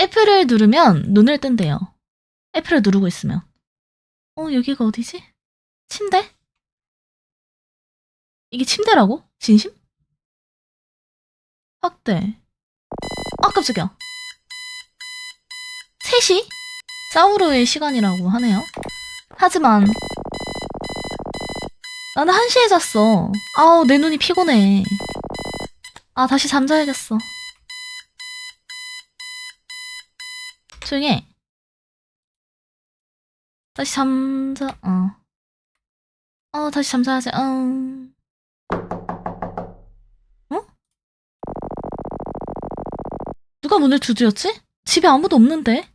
F를 누르면 눈을 뜬대요. F를 누르고 있으면. 어, 여기가 어디지? 침대? 이게 침대라고? 진심? 확대. 아, 깜짝이야. 3시? 사우르의 시간이라고 하네요. 하지만, 나는 1시에 잤어. 아우, 내 눈이 피곤해. 아, 다시 잠자야겠어. 해. 다시 잠자, 어. 어, 다시 잠자야지, 음. 어? 누가 문을 두드렸지? 집에 아무도 없는데?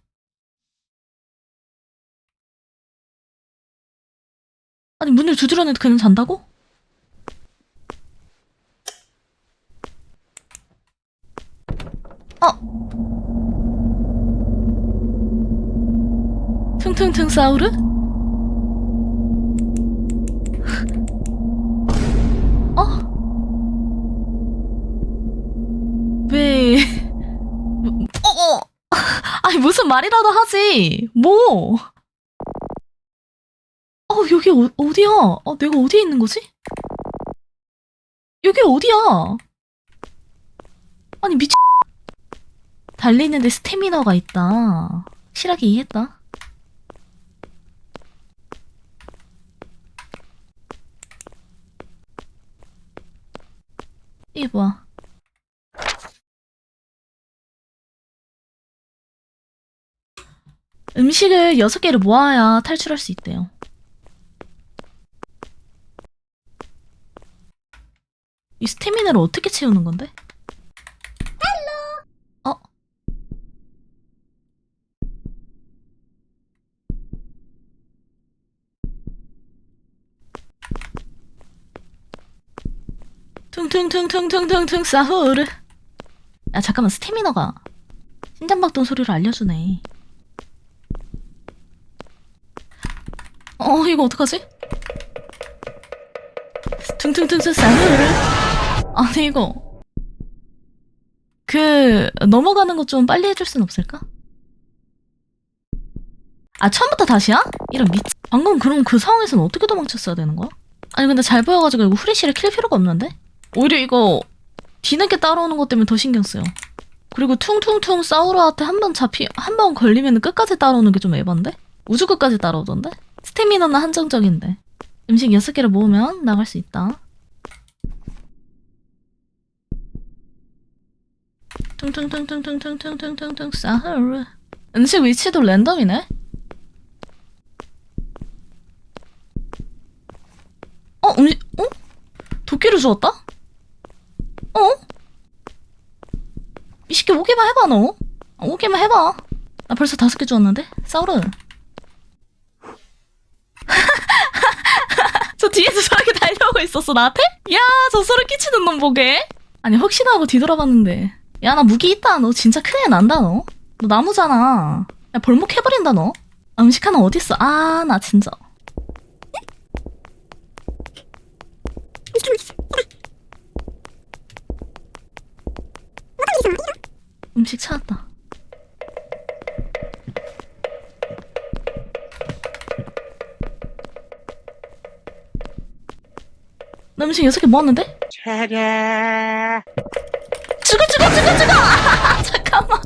아니, 문을 두드렸는데 그냥 잔다고? 퉁퉁퉁 사우르? 어? 왜? 어, 어. 아니, 무슨 말이라도 하지. 뭐? 어, 여기 어, 어디야? 어, 내가 어디에 있는 거지? 여기 어디야? 아니, 미치. 달리는데 스태미너가 있다. 실하게 이해했다. 뭐야? 음식을 6개를 모아야 탈출할 수 있대요. 이 스태미나를 어떻게 채우는 건데? 퉁퉁퉁퉁퉁퉁퉁 사후르 야 잠깐만 스태미너가 심장박동 소리를 알려주네 어 이거 어떡하지? 퉁퉁퉁퉁 사후르 아니 이거 그 넘어가는 거좀 빨리 해줄 순 없을까? 아 처음부터 다시야? 이런 미치 방금 그럼 그 상황에서는 어떻게 도망쳤어야 되는 거야? 아니 근데 잘 보여가지고 이거 후레쉬를 킬 필요가 없는데? 오히려 이거 뒤늦게 따라오는 것 때문에 더 신경 쓰여 그리고 퉁퉁퉁 사우르한테 한 번 잡히 한 번 걸리면 끝까지 따라오는 게 좀 에반데? 우주 끝까지 따라오던데? 스태미너는 한정적인데 음식 6개를 모으면 나갈 수 있다 퉁퉁퉁퉁퉁퉁퉁퉁퉁퉁 사우르 음식 위치도 랜덤이네? 어? 음식 어? 도끼를 주었다? 어? 이 새끼 오기만 해봐 너. 어, 오기만 해봐. 나 벌써 다섯 개 주었는데? 사우르 저 뒤에서 저렇게 달려오고 있었어 나한테? 야저 소름 끼치는 놈 보게. 아니 혹시나 하고 뒤돌아봤는데. 야 나 무기 있다. 너 진짜 큰일 난다 너. 너 나무잖아. 야 벌목 해버린다 너. 음식 하나 어딨어? 아 나 진짜 음식 찾았다. 나 음식 여섯 개 모았는데? 죽어 죽어 죽어 죽어! 아, 잠깐만.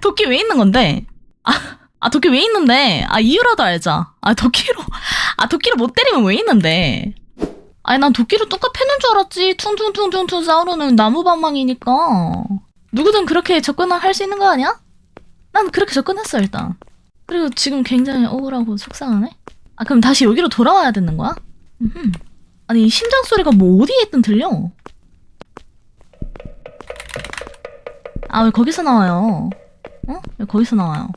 도끼 왜 있는 건데? 아, 아 도끼 왜 있는데? 아 이유라도 알자. 아 도끼로 아 도끼를 못 때리면 왜 있는데? 아니 난 도끼로 뚝딱 패는 줄 알았지. 퉁퉁퉁퉁퉁 싸우르는 나무 방망이니까 누구든 그렇게 접근할 수 있는 거 아니야? 난 그렇게 접근했어 일단 그리고 지금 굉장히 억울하고 속상하네 아 그럼 다시 여기로 돌아와야 되는 거야? 음흠. 아니 심장 소리가 뭐 어디에 있든 들려 아 왜 거기서 나와요? 어? 왜 거기서 나와요?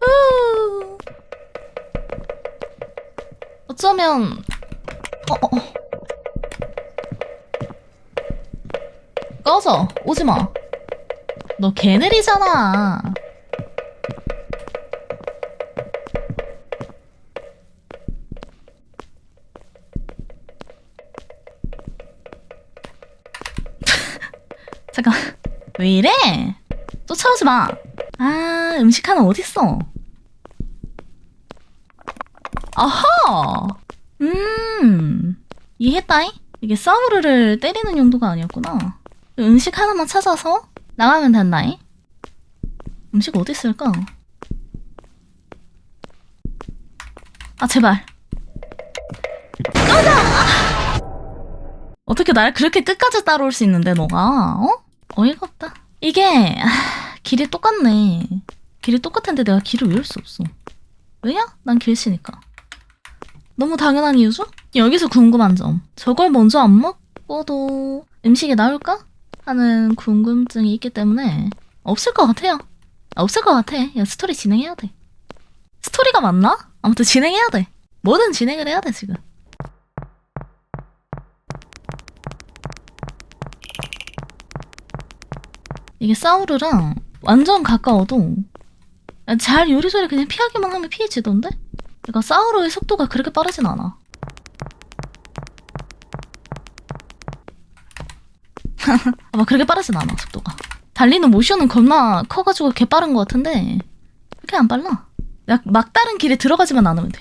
후. 어쩌면 어, 어, 어. 꺼져 오지 마 너 개느리잖아 잠깐 왜 이래? 쫓아오지 마. 아, 음식 하나 어딨어? 아하! 음, 이해했다잉? 이게 사우르를 때리는 용도가 아니었구나. 음식 하나만 찾아서 나가면 된다잉? 음식 어디 있을까? 아, 제발. 꺼져! 어떻게 날 그렇게 끝까지 따라올 수 있는데, 너가? 어? 어이가 없다. 이게, 아, 길이 똑같네. 길이 똑같은데 내가 길을 외울 수 없어. 왜냐? 난 길치니까. 너무 당연한 이유죠? 여기서 궁금한 점. 저걸 먼저 안 먹고도 음식이 나올까? 하는 궁금증이 있기 때문에 없을 것 같아요. 아, 없을 것 같아. 야, 스토리 진행해야 돼. 스토리가 맞나? 아무튼 진행해야 돼. 뭐든 진행을 해야 돼, 지금. 이게 사우르랑 완전 가까워도 잘 요리조리 그냥 피하기만 하면 피해지던데? 그러니까 사우르의 속도가 그렇게 빠르진 않아. 아마 그렇게 빠르진 않아 속도가. 달리는 모션은 겁나 커가지고 개 빠른 것 같은데 그렇게 안 빨라. 막, 막다른 길에 들어가지만 않으면 돼.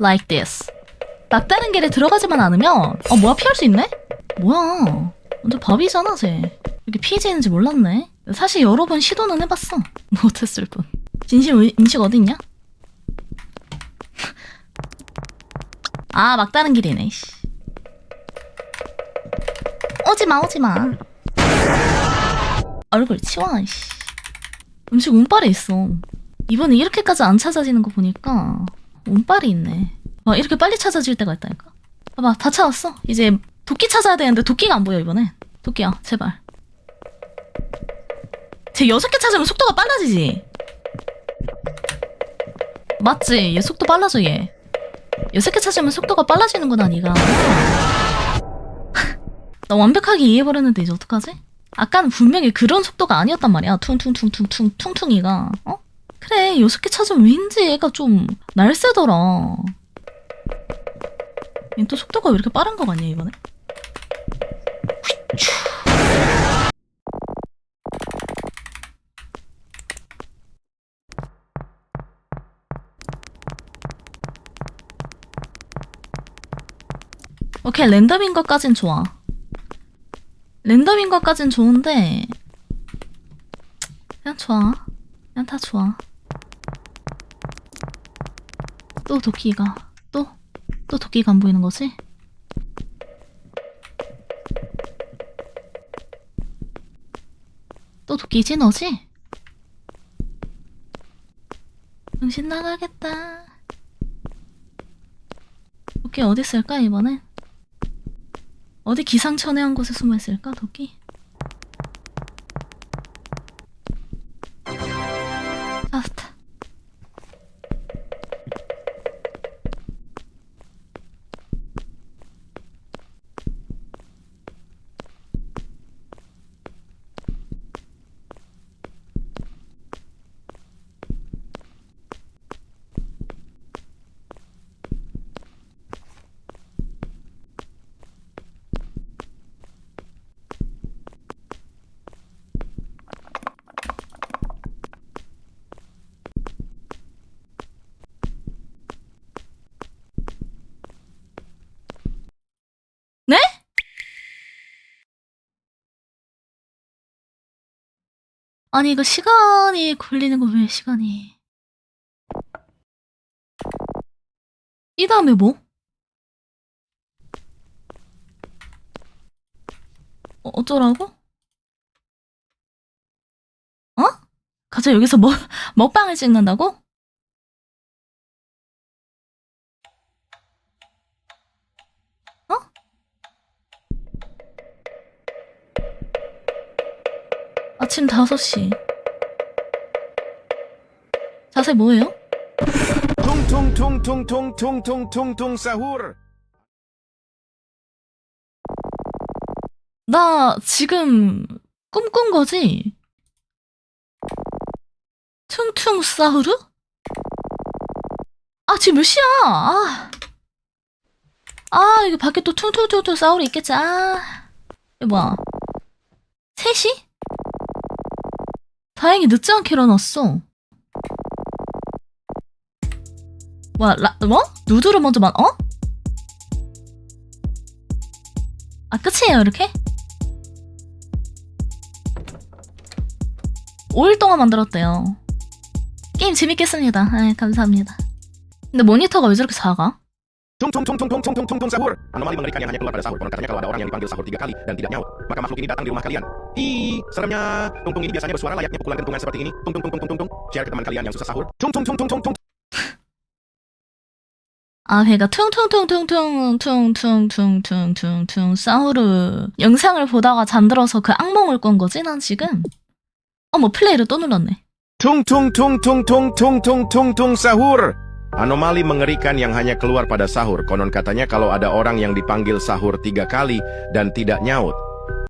Like this. 막다른 길에 들어가지만 않으면 어 뭐야 피할 수 있네? 뭐야 완전 밥이잖아 쟤 이렇게 피해지는지 몰랐네 사실 여러 번 시도는 해봤어 못했을 뿐 진심 의- 음식 어딨냐? 아 막다른 길이네 씨. 오지 마 오지 마. 얼굴 치워 씨. 음식 운빨이 있어. 이번에 이렇게까지 안 찾아지는 거 보니까 운빨이 있네. 와 이렇게 빨리 찾아질 때가 있다니까? 봐봐 다 찾았어. 이제 도끼 찾아야 되는데 도끼가 안 보여 이번엔. 도끼야 제발. 쟤 여섯 개 찾으면 속도가 빨라지지. 맞지? 얘 속도 빨라져 얘 여섯 개 찾으면 속도가 빨라지는구나 니가 나 완벽하게 이해해버렸는데 이제 어떡하지? 아까는 분명히 그런 속도가 아니었단 말이야 퉁퉁퉁퉁퉁 퉁퉁이가 어? 그래 여섯 개 찾으면 왠지 얘가 좀 날쌔더라 얘또 속도가 왜 이렇게 빠른 거 같냐 이번에? 오케이 랜덤인 것까진 좋아 랜덤인 것까진 좋은데 그냥 좋아 그냥 다 좋아 또 도끼가 또? 또 도끼가 안 보이는 거지? 또 도끼지 너지? 정신 나가겠다. 어디 있을까 이번엔? 어디 기상천외한 곳에 숨어 있을까 도끼? 아니 이거 시간이 걸리는 거왜 시간이? 이 다음에 뭐? 어, 어쩌라고? 어? 갑자기 여기서 뭐 먹방을 찍는다고? 아침 5시. 자세 뭐예요? Tung sahur. 나 지금 꿈 꾼 거지? 퉁퉁 사우르? 아, 지금 몇 시야? 아. 아, 이거 밖에 또 퉁퉁퉁퉁 싸우리 있겠지. 아, 이거 뭐야. 3시? 다행히 늦지 않게 일어났어. 뭐야, 라, 뭐? 누드를 먼저 만, 어? 아, 끝이에요, 이렇게? 5일 동안 만들었대요. 게임 재밌겠습니다. 아, 감사합니다. 근데 모니터가 왜 저렇게 작아? Tung tung tung tung tung tung tung tung tung sahur. Anomali mengerikan yang hanya keluar pada sahur. Konon katanya kalau ada orang yang dipanggil sahur tiga kali dan tidak nyaut, maka makhluk ini datang di rumah kalian. Hi, seremnya. Tung tung ini biasanya bersuara layaknya pukulan kentungan seperti ini. Tung tung tung tung tung tung tung. Share ke teman kalian yang susah sahur. Tung tung tung tung tung tung. 아, 걔가 퉁퉁퉁퉁퉁퉁퉁퉁퉁퉁퉁 사우르 영상을 보다가 잠들어서 그 악몽을 꾼 거지, 난 지금? 어머, 플레이를 또 눌렀네. Tung tung tung tung tung tung tung tung tung sahur. Anomali mengerikan yang hanya keluar pada sahur. Konon katanya kalau ada orang yang dipanggil sahur tiga kali dan tidak nyaut,